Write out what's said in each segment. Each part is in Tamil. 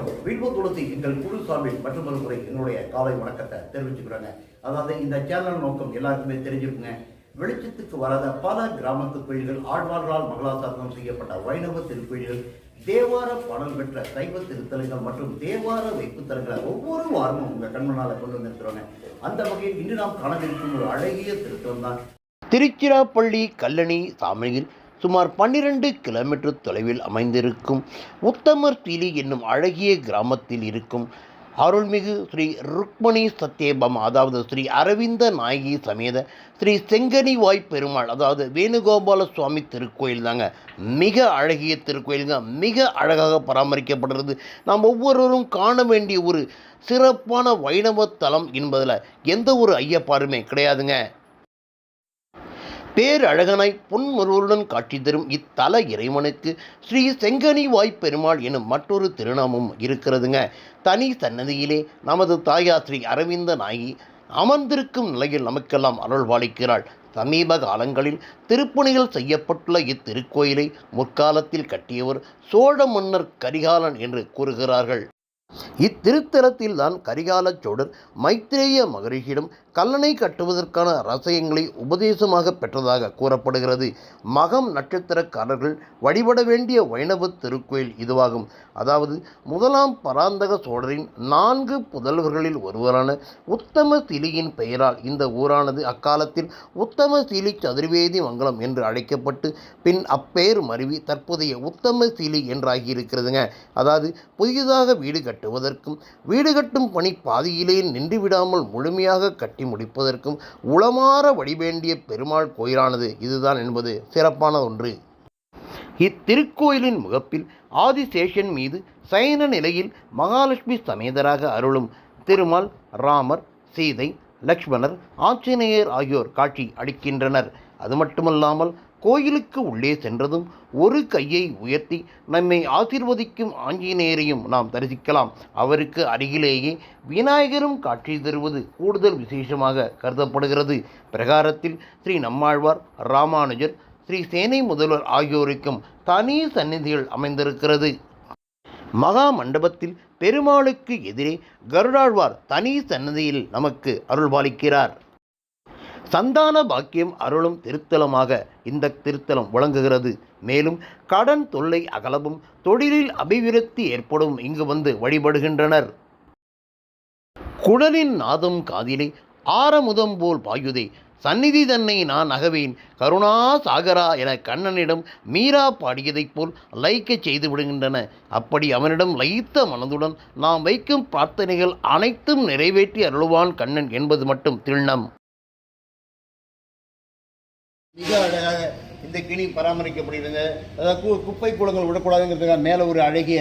வணக்கம் வில்வ துளசி எங்கள் குழு சார்பில் மற்றும் ஒரு முறை என்னுடைய காலை வணக்கத்தை தெரிவிச்சுக்கிறேங்க. அதாவது இந்த சேனல் நோக்கம் எல்லாருக்குமே தெரிஞ்சுக்குங்க வெளிச்சத்துக்கு வராத பல கிராமத்து கோயில்கள் ஆழ்வார்களால் மங்களாசாசனம் செய்யப்பட்ட வைணவ திருக்கோயில்கள் தேவார பாடல் பெற்ற சைவ திருத்தலங்கள் மற்றும் தேவார வைப்புத்தலங்களை ஒவ்வொரு வாரமும் உங்கள் கண்மனால கொண்டு வந்திருக்கிறோங்க. அந்த வகையில் இன்று நாம் காணவிருக்கும் ஒரு அழகிய திருத்தலம் தான். திருச்சிராப்பள்ளி கல்லணி சாமியில் சுமார் பன்னிரண்டு கிலோமீட்டர் தொலைவில் அமைந்திருக்கும் உத்தமர் தீலி என்னும் அழகிய கிராமத்தில் இருக்கும் அருள்மிகு ஸ்ரீ ருக்மணி சத்யபம் அதாவது ஸ்ரீ அரவிந்த நாயகி சமேத ஸ்ரீ செங்கனிவாய் பெருமாள் அதாவது வேணுகோபால சுவாமி திருக்கோயில் தாங்க. மிக அழகிய திருக்கோயிலுங்க. மிக அழகாக பராமரிக்கப்படுறது நாம் ஒவ்வொருவரும் காண வேண்டிய ஒரு சிறப்பான வைணவ தலம் என்பதில் எந்த ஒரு ஐயப்பாருமே கிடையாதுங்க. பேரழகனாய் பொன்முருவருடன் காட்சி தரும் இத்தல இறைவனுக்கு ஸ்ரீ செங்கனி பெருமாள் எனும் மற்றொரு திருநாமம் இருக்கிறதுங்க. தனி சன்னதியிலே நமது தாயார் ஸ்ரீ அரவிந்த நாயகி அமர்ந்திருக்கும் நிலையில் நமக்கெல்லாம் அருள் வாழிக்கிறாள் சமீப காலங்களில் திருப்பணிகள் செய்யப்பட்டுள்ள இத்திருக்கோயிலை முற்காலத்தில் கட்டியவர் சோழ மன்னர் கரிகாலன் என்று கூறுகிறார்கள். இத்திருத்தலத்தில்தான் கரிகால சோழர் மைத்ரேய மகரிஷியிடம் கல்லணை கட்டுவதற்கான ரசயங்களை உபதேசமாக பெற்றதாக கூறப்படுகிறது. மகம் நட்சத்திரக்காரர்கள் வழிபட வேண்டிய வைணவ திருக்கோயில் இதுவாகும். அதாவது முதலாம் பராந்தக சோழரின் நான்கு புதல்வர்களில் ஒருவரான உத்தம சிலியின் பெயரால் இந்த ஊரானது அக்காலத்தில் உத்தம சிலி சதுர்வேதி மங்கலம் என்று அழைக்கப்பட்டு பின் அப்பெயர் மருவி தற்போதைய உத்தம சிலி என்றாகியிருக்கிறதுங்க. அதாவது புதியதாக வீடு கட்டுவதற்கும் வீடு கட்டும் பணி பாதியிலே நின்று விடாமல் முழுமையாக கட்டி கட்டி முடிப்பதற்கும் உளமாற வழிவேண்டிய பெருமாள் கோயிலானது இதுதான் என்பது சிறப்பான ஒன்று. இத்திருக்கோயிலின் முகப்பில் ஆதிசேஷன் மீது சயன நிலையில் மகாலட்சுமி சமேதராக அருளும் திருமால் ராமர் சீதை லக்ஷ்மணர் ஆஞ்சநேயர் ஆகியோர் காட்சி அளிக்கின்றனர். அது மட்டுமல்லாமல் கோயிலுக்கு உள்ளே சென்றதும் ஒரு கையை உயர்த்தி நம்மை ஆசிர்வதிக்கும் ஆஞ்சநேயரையும் நாம் தரிசிக்கலாம். அவருக்கு அருகிலேயே விநாயகரும் காட்சி தருவது கூடுதல் விசேஷமாக கருதப்படுகிறது. பிரகாரத்தில் ஸ்ரீ நம்மாழ்வார் ராமானுஜர் ஸ்ரீ சேனை முதல்வர் ஆகியோருக்கும் தனி சந்நிதிகள் அமைந்திருக்கிறது. மகா மண்டபத்தில் பெருமாளுக்கு எதிரே கருடாழ்வார் தனி சன்னதியில் நமக்கு அருள்பாலிக்கிறார். சந்தான பாக்கியம் அருளும் திருத்தலமாக இந்த திருத்தலம் வழங்குகிறது மேலும் கடன் தொல்லை அகலவும் தொழிலில் அபிவிருத்தி ஏற்படும் இங்கு வந்து வழிபடுகின்றனர். குடலின் நாதம் காதிலே ஆரமுதம் போல் பாயுதே. சந்நிதி தன்னை நான் அகவேன். கருணா சாகரா என கண்ணனிடம் மீரா பாடியதைப் போல் லயிக்க செய்து விடுகின்றன. அப்படி அவனிடம் லயித்த மனதுடன் நாம் வைக்கும் பிரார்த்தனைகள் அனைத்தும் நிறைவேற்றி அருள்வான் கண்ணன் என்பது மட்டும் திண்ணம். மிக அழகாக இந்த கிணி பராமரிக்கப்படுகிறது. அதாவது கு குப்பை கூடங்கள் விடக்கூடாதுங்கிறதுக்காக மேலே ஒரு அழகிய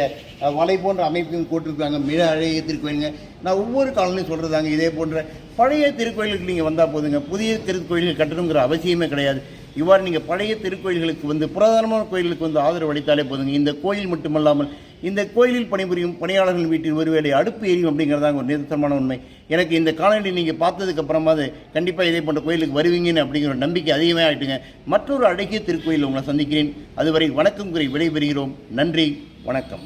வலை போன்ற அமைப்பையும் போட்டிருக்காங்க மிக அழகிய திருக்கோயிலுங்க. நான் ஒவ்வொரு காலனையும் சொல்கிறதாங்க இதே போன்ற பழைய திருக்கோயிலுக்கு நீங்கள் வந்தால் போதுங்க. புதிய திருக்கோயில்கள் கட்டணுங்கிற அவசியமே கிடையாது. இவ்வாறு நீங்கள் பழைய திருக்கோயில்களுக்கு வந்து புராதனமான கோயில்களுக்கு வந்து ஆதரவு அளித்தாலே போதுங்க. இந்த கோயில் மட்டுமல்லாமல் இந்த கோயிலில் பணிபுரியும் பணியாளர்கள் வீட்டில் ஒருவேளை அடுப்பு எரியும் அப்படிங்கிறதாங்க ஒரு நிறுத்தமான உண்மை. எனக்கு இந்த காலநிலை நீங்கள் பார்த்ததுக்கு அப்புறமாவது கண்டிப்பாக இதே போன்ற கோயிலுக்கு வருவீங்கன்னு அப்படிங்கிற ஒரு நம்பிக்கை அதிகமாக ஆகிட்டுங்க மற்றொரு அழகிய திருக்கோயில் உங்களை சந்திக்கிறேன். அதுவரை வணக்கம் கூறி விடைபெறுகிறோம். நன்றி வணக்கம்.